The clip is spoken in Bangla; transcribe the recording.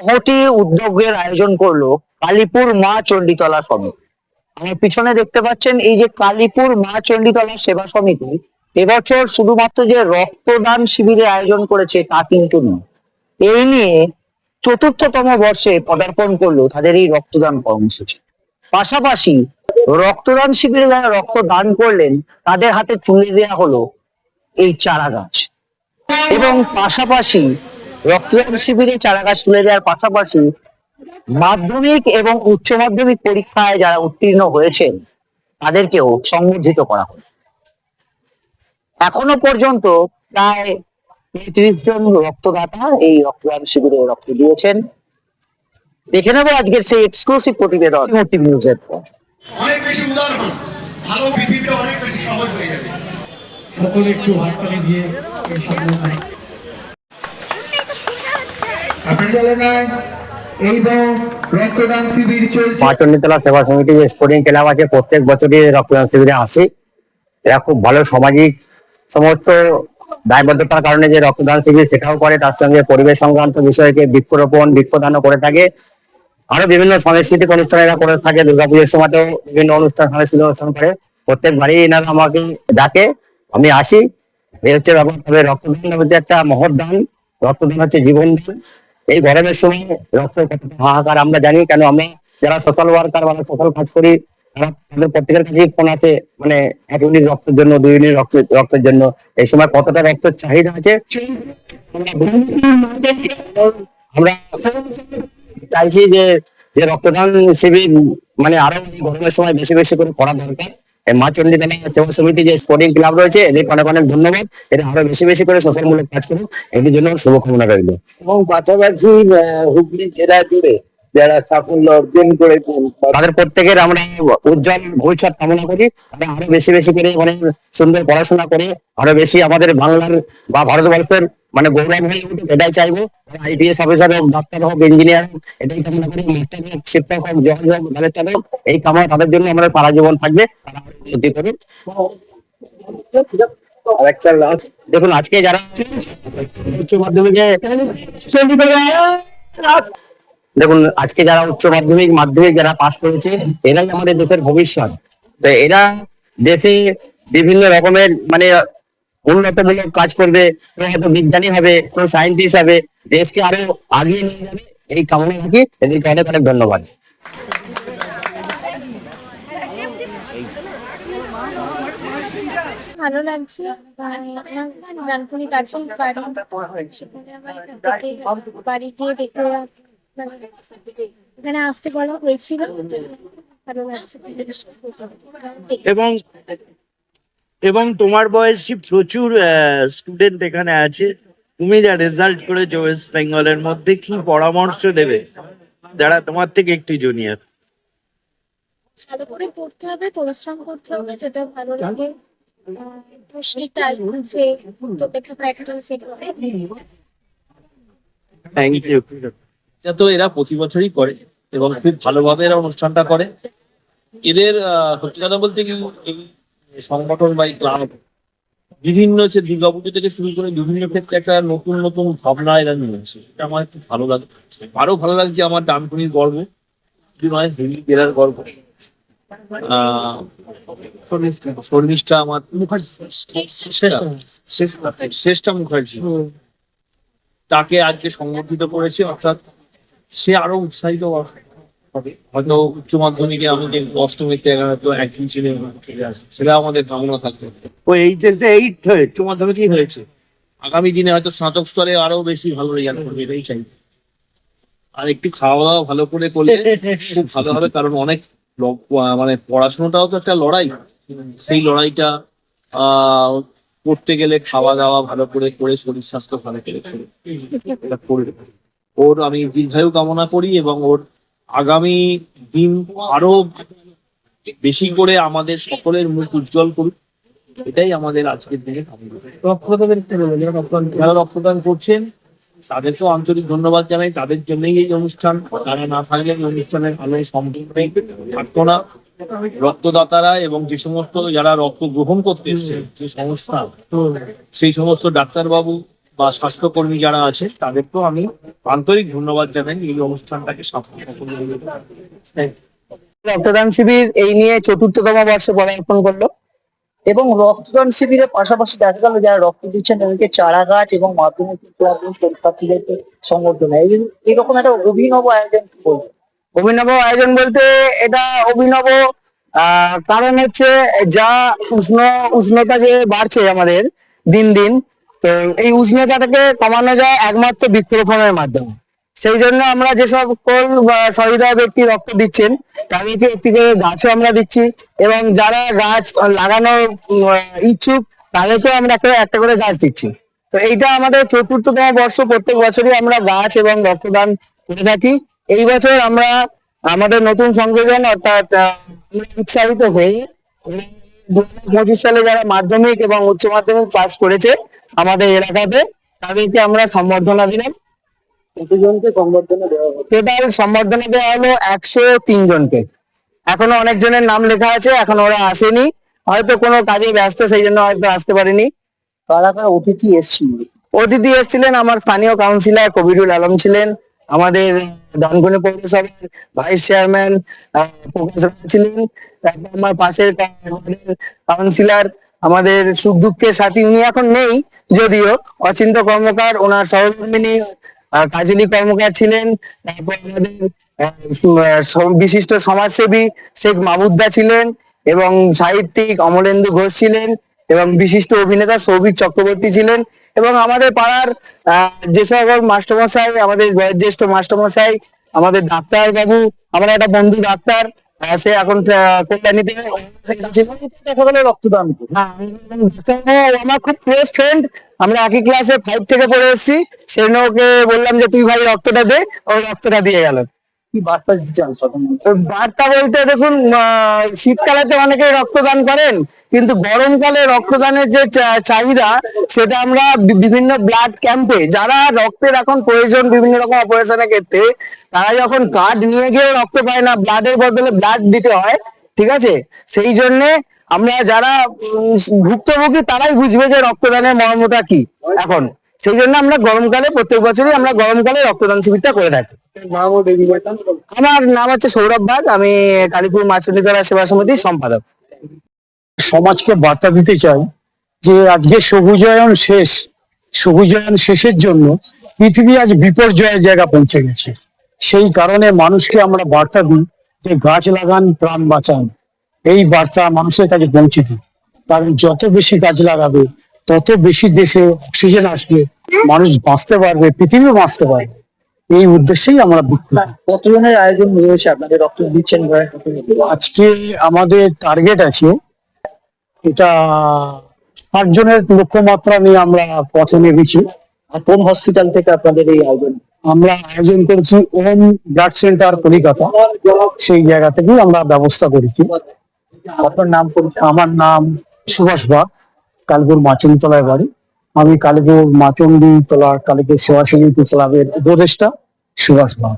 মহতি উদ্যোগের আয়োজন করল কালীপুর মা চণ্ডীতলা সমিতি। আমার পিছনে দেখতে পাচ্ছেন এই যে কালীপুর মা চণ্ডীতলা সেবা সমিতি, এবছর শুধুমাত্র যে রক্তদান শিবিরের আয়োজন করেছে তা কিন্তু নয়। এই নিয়ে চতুর্থতম বর্ষে পদার্পণ করল তাদের এই রক্তদান কর্মসূচি। পাশাপাশি রক্তদান শিবিরে যারা রক্তদান করলেন, তাদের হাতে তুলে দেওয়া হলো এই চারা গাছ এবং পাশাপাশি রক্তদান শিবিরে চারা গাছ তুলে দেওয়ার পাশাপাশি মাধ্যমিক এবং উচ্চ মাধ্যমিক পরীক্ষায় যারা উত্তীর্ণ হয়েছেন তাদেরকেও সংবর্ধিত করা হলো। এখনও পর্যন্ত প্রায় পঁয়ত্রিশ জন রক্তদাতা এই রক্তদান শিবিরে রক্ত দিয়েছেন। দেখে নেব আজকের সেই এক্সক্লুসিভ প্রতিবেদন। মোটিভ নিউজের পর। অনেক বেশি উদার হন। ভালো পৃথিবীটা অনেক বেশি সহজ হয়ে যাবে। সকলে একটু হাততালি দিয়ে এই সম্মেলনে বৃক্ষরোপণ করে থাকে। আরও বিভিন্ন সাংস্কৃতিক অনুষ্ঠান এরা করে থাকে, দুর্গাপুজোর সময়তেও বিভিন্ন অনুষ্ঠান, সাংস্কৃতিক অনুষ্ঠান করে। প্রত্যেকবারই এনারা আমাকে ডাকে, আমি আসি। এই হচ্ছে রক্তদান একটা মহৎ দান, রক্তদান হচ্ছে জীবন দান। এই গরমের সময় রক্ত কতটা হাহাকার, আমরা জানি কেন আমরা যারা সোশ্যাল ওয়ার্কার বা সোশ্যাল কাজ করি তাদের প্রত্যেকের কাছেই ফোন আছে মানে এক ইউনিট রক্তের জন্য, দুই ইউনিট রক্ত, রক্তের জন্য। এই সময় কতটা রক্তের চাহিদা আছে? আমরা চাইছি যে যে রক্তদান শিবির মানে আরও গরমের সময় বেশি বেশি করে করা দরকার। মা চণ্ডীদানা সেবা সমিতি যে স্পোর্টিং ক্লাব রয়েছে এদেরকে অনেক অনেক ধন্যবাদ। এরা আরও বেশি বেশি করে সোশ্যাল মূলক কাজ করুন এদের জন্য শুভকামনা রইল। এবং পাশাপাশি হুগলি জেলা জুড়ে যারা সাফল্য অর্জন করেছেন তাদের প্রত্যেকের আমরা উজ্জ্বল ভবিষ্যৎ কামনা করি। তারা আরও বেশি বেশি করে মানে সুন্দর পড়াশোনা করে আরও বেশি আমাদের বাংলার বা ভারতবর্ষের মানে এটাই চাইব। আইপিএস অফিসার হোক ডাক্তার হোক ইঞ্জিনিয়ার এটাই হোক শিক্ষক হোক জজ হোক হোক, এই তাদের জন্য আমাদের সারা জীবন থাকবে। তারা উন্নতি দেখুন, আজকে যারা উচ্চ মাধ্যমিকে দেখুন, আজকে যারা উচ্চ মাধ্যমিক মাধ্যমিক যারা পাশ করেছে, এরাই আমাদের দেশের ভবিষ্যৎ। তো এরা দেশে বিভিন্ন রকমের মানে উন্নতমূলক কাজ করবে কেউ হয়তো বিজ্ঞানী হবে কেউ সায়েন্টিস্ট হবে দেশকে আরও আগিয়ে নিয়ে যাবে এই কামনা রাখি। এদেরকে অনেক অনেক ধন্যবাদ। ভালো লাগছে। রানপুরি কাছে বাড়ি সেখানে আবার দেখে বাড়ি গিয়ে দেখে এখানে আসতে বলা হয়েছিল। ভালো লাগছে। এবং এবং তোমার বয়সী প্রচুর স্টুডেন্ট এখানে আছে। তুমি যা রেজাল্ট করেছ ওয়েস্ট বেঙ্গলের মধ্যে কি পরামর্শ দেবে? যারা তোমার থেকে একটু জুনিয়র ভালো করে পড়তে হবে পরিশ্রম করতে হবে যেটা ভালো লাগে। টাইম আছে তো দেখে প্র্যাকটিস থ্যাংক ইউ এটা তো এরা প্রতি বছরই করে এবং খুব ভালোভাবে এরা অনুষ্ঠানটা করে। এদের সত্যি কথা বলতে কি সংগঠন বা এই ক্লাব বিভিন্ন সে দুর্গাপুজো থেকে শুরু করে বিভিন্ন ক্ষেত্রে একটা নতুন নতুন ভাবনা এরা নিয়ে আসে। এটা আমার খুব ভালো লাগে। আরও ভালো লাগছে আমার ডানকুনির গর্ব। নয় জেলার গর্ব। শর্মিষ্ঠা আমার শ্রেষ্ঠা মুখার্জি। তাকে আজকে সংগঠিত করেছে অর্থাৎ সে আরও উৎসাহিত হবে। হয়তো উচ্চ মাধ্যমিকে আমাদের অষ্টমীতে হয়তো একদিন ছেলে চলে সেটা আমাদের কামনা থাকবে। ও এইচএসে এইট উচ্চ মাধ্যমিকই হয়েছে। আগামী দিনে হয়তো স্নাতক স্তরে আরও বেশি ভালো রেজাল্ট করবে এটাই চাই। আর একটু খাওয়া দাওয়া ভালো করে করলে খুব ভালো হবে কারণ অনেক মানে পড়াশোনাটাও তো একটা লড়াই। সেই লড়াইটা আহ করতে গেলে খাওয়া দাওয়া ভালো করে করে শরীর স্বাস্থ্য ভালো করে করে। করবে। ওর আমি দীর্ঘায়ু কামনা করি এবং ওর আগামী দিন আরও বেশি করে আমাদের সকলের মুখ উজ্জ্বল করুক। এটাই আমাদের আজকের দিনে যারা রক্তদান করছেন তাদেরকেও আন্তরিক ধন্যবাদ জানাই। তাদের জন্যই এই অনুষ্ঠান। তারা না থাকলে এই অনুষ্ঠানের আলো সম্পূর্ণ থাকতো না। রক্তদাতারা এবং যে সমস্ত যারা রক্ত গ্রহণ করতে এসছে যে সংস্থা সেই সমস্ত ডাক্তারবাবু বা স্বাস্থ্যকর্মী যারা আছে তাদেরকেও আমি আন্তরিক ধন্যবাদ জানাই এই অনুষ্ঠানটাকে। রক্তদান শিবির এই নিয়ে চতুর্থতম বর্ষে পদার্পণ করল এবং রক্তদান শিবিরের পাশাপাশি দেখা গেল যারা রক্ত দিচ্ছেন তাদেরকে চারা গাছ এবং মাধ্যমিক পরীক্ষার্থীদেরকে সংবর্ধনা এরকম একটা অভিনব আয়োজন বলব? অভিনব আয়োজন বলতে এটা অভিনব আহ কারণ হচ্ছে যা উষ্ণ উষ্ণতা যে বাড়ছে আমাদের দিন দিন তো এই উষ্ণতাটাকে কমানো যায় একমাত্র বৃক্ষরোপণের মাধ্যমে। সেই জন্য আমরা যে সকল আহ, সহৃদয় ব্যক্তি রক্ত দিচ্ছেন তাদেরকে একটি করে গাছও আমরা দিচ্ছি এবং যারা গাছ লাগানোর ইচ্ছুক তাদেরকেও আমরা একটা একটা করে গাছ দিচ্ছি। তো এইটা আমাদের চতুর্থতম বর্ষ প্রত্যেক বছরই আমরা গাছ এবং রক্তদান করে থাকি। এই বছর আমরা আমাদের নতুন সংযোজন অর্থাৎ উৎসাহিত হয়ে দু পঁচিশ সালে যারা মাধ্যমিক এবং উচ্চ মাধ্যমিক পাস করেছে আমাদের এলাকাতে তাদেরকে আমরা সম্বর্ধনা দিলাম। কতজনকে সম্বর্ধনা দেওয়া হলো? টোটাল সম্বর্ধনা দেওয়া হলো একশো তিন জনকে। এখনও অনেক জনের নাম লেখা আছে এখন ওরা আসেনি। হয়তো কোনো কাজে ব্যস্ত সেই জন্য হয়তো আসতে পারেনি। কারা কারা অতিথি এসেছিল? অতিথি এসেছিলেন আমার স্থানীয় কাউন্সিলর কবিরুল আলম ছিলেন আমাদের ডানকুনি পৌরসভার ভাইস চেয়ারম্যান প্রকাশ রায় ছিলেন। আমার পাশের কাউন্সিলর আমাদের সুখ দুঃখের সাথী উনি এখন নেই যদিও। অচিন্ত কর্মকার, ওনার সহধর্মিনী কাজলী কর্মকার ছিলেন। তারপর আমাদের বিশিষ্ট সমাজসেবী শেখ মাহমুদ্দা ছিলেন এবং সাহিত্যিক অমলেন্দু ঘোষ ছিলেন এবং বিশিষ্ট অভিনেতা সৌভিক চক্রবর্তী ছিলেন। এবং আমাদের পাড়ার যে সকল মাস্টারমশাই আমাদের বয়োজ্যেষ্ঠ মাস্টারমশাই আমাদের ডাক্তার বাবু আমার একটা বন্ধু ডাক্তার সে এখন কল্যাণীতে রক্তদান হ্যাঁ, আমার খুব ক্লোজ ফ্রেন্ড আমরা একই ক্লাসে ফাইভ থেকে পড়ে এসেছি। সেই জন্য ওকে বললাম যে তুই ভাই রক্তটা দে। ও রক্তটা দিয়ে গেল। বার্তা বলতে দেখুন শীতকালে তো অনেকেই রক্তদান করেন, কিন্তু গরমকালে রক্তদানের যে চাহিদা, সেটা আমরা বিভিন্ন ব্লাড ক্যাম্পে যারা রক্তের এখন প্রয়োজন বিভিন্ন রকম অপারেশনের ক্ষেত্রে, তারা যখন কার্ড নিয়ে গিয়েও রক্ত পায় না ব্লাডের বদলে ব্লাড দিতে হয়, ঠিক আছে? সেই জন্য আমরা যারা ভুক্তভোগী, তারাই বুঝবে যে রক্তদানের মর্মটা কি, এখন। সেই জন্য আমরা গরমকালে প্রত্যেক বছরই আমরা গরমকালে রক্তদান শিবিরটা করে থাকি। আমার নাম হচ্ছে সৌরভ ভাগ আমি কালীপুর মাছুলিতলা সেবা সমিতির সম্পাদক। সমাজকে বার্তা দিতে চাই যে আজকে সবুজায়ন শেষ সবুজায়ন শেষের জন্য পৃথিবী আজ বিপর্যয়ের জায়গা পৌঁছে গেছে। সেই কারণে মানুষকে আমরা বার্তা দিই যে গাছ লাগান, প্রাণ বাঁচান। এই বার্তা মানুষের কাছে পৌঁছে দিই। কারণ যত বেশি গাছ লাগাবে তত বেশি দেশে অক্সিজেন আসবে মানুষ বাঁচতে পারবে পৃথিবী বাঁচতে পারবে। এই উদ্দেশ্যেই আমরা কতজনের আয়োজন রয়েছে? আপনাদের রক্ত দিচ্ছেন আজকে আমাদের টার্গেট আছে এটা ষাট জনের লক্ষ্যমাত্রা নিয়ে আমরা পথে নেমেছি। আর কোন হসপিটাল থেকে আপনাদের এই আয়োজন? আমরা আয়োজন করেছি ওম ব্লাড সেন্টার কলিকাতা। সেই জায়গা থেকেই আমরা ব্যবস্থা করেছি। আপনার নাম আমার নাম সুভাষ বাগ। কালীপুর মাচন্দিতলায় বাড়ি। আমি কালীপুর মাচন্দি তলার কালীপুর সেবা সমিতি ক্লাবের উপদেষ্টা সুভাষ বাগ।